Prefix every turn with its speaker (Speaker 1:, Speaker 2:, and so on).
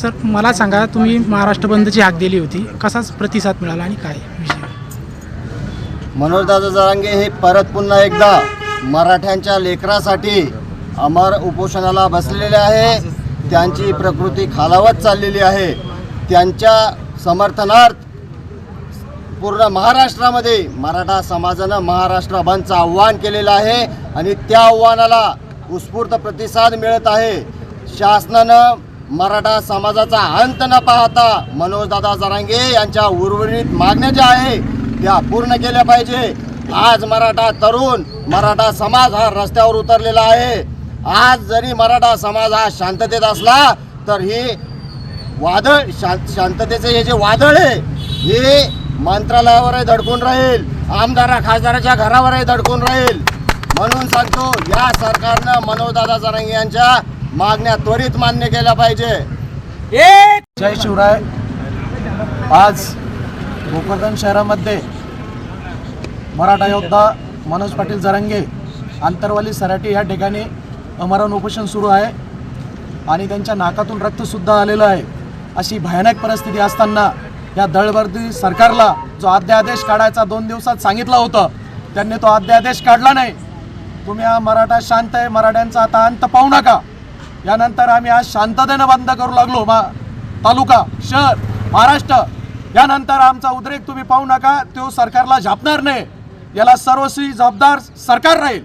Speaker 1: Sir मला सांगा तुम्ही महाराष्ट्र बंदची हाक दिली होती. कसाच प्रतिसाद मिळाला आणि काय विषय?
Speaker 2: मनोजदादा जरांगे हे परत पुन्हा एकदा मराठ्यांच्या लेकरासाठी अमर उपोषणाला बसलेले आहे. त्यांची प्रकृती खालावत चाललेली आहे. त्यांच्या समर्थनार्थ पूर्ण महाराष्ट्रामध्ये मराठा समाजानं महाराष्ट्र बंदचं आव्हान केलेलं आहे आणि त्या आव्हानाला उत्स्फूर्त प्रतिसाद मिळत आहे. शासनानं मराठा समाजाचा अंत न पाहता मनोजदादा जरांगे यांच्या उर्वरित मागण्या ज्या आहे त्या पूर्ण केल्या पाहिजे. आज मराठा तरुण मराठा समाज हा रस्त्यावर उतरलेला आहे. आज जरी मराठा समाज हा शांततेत असला तर ही वादळ शांत शांततेचे हे जे वादळ आहे हे मंत्रालयावरही धडकून राहील. आमदारा खासदाराच्या घरावरही धडकून राहील. म्हणून सांगतो या सरकारनं मनोजदादा जरांगे यांच्या मागण्या त्वरित मान्य केल्या पाहिजे.
Speaker 3: जय शिवराय. आज भोकरदन शहरामध्ये मराठा योद्धा मनोज पाटील जरांगे आंतरवाली सराटी या ठिकाणी अमरण उपोषण सुरू आहे आणि त्यांच्या नाकातून रक्तसुद्धा आलेलं आहे. अशी भयानक परिस्थिती असताना या दळवर्दी सरकारला जो अध्यादेश काढायचा दोन दिवसात सांगितलं होतं त्यांनी तो अध्यादेश काढला नाही. तुम्ही हा मराठा शांत आहे मराठ्यांचा आता अंत पाहू नका. यानंतर आम्ही आज शांततेनं बंद करू लागलो मा तालुका शहर महाराष्ट्र. यानंतर आमचा उद्रेक तुम्ही पाहू नका तो सरकारला झापणार नाही. याला सर्वस्वी जबाबदार सरकार राहील.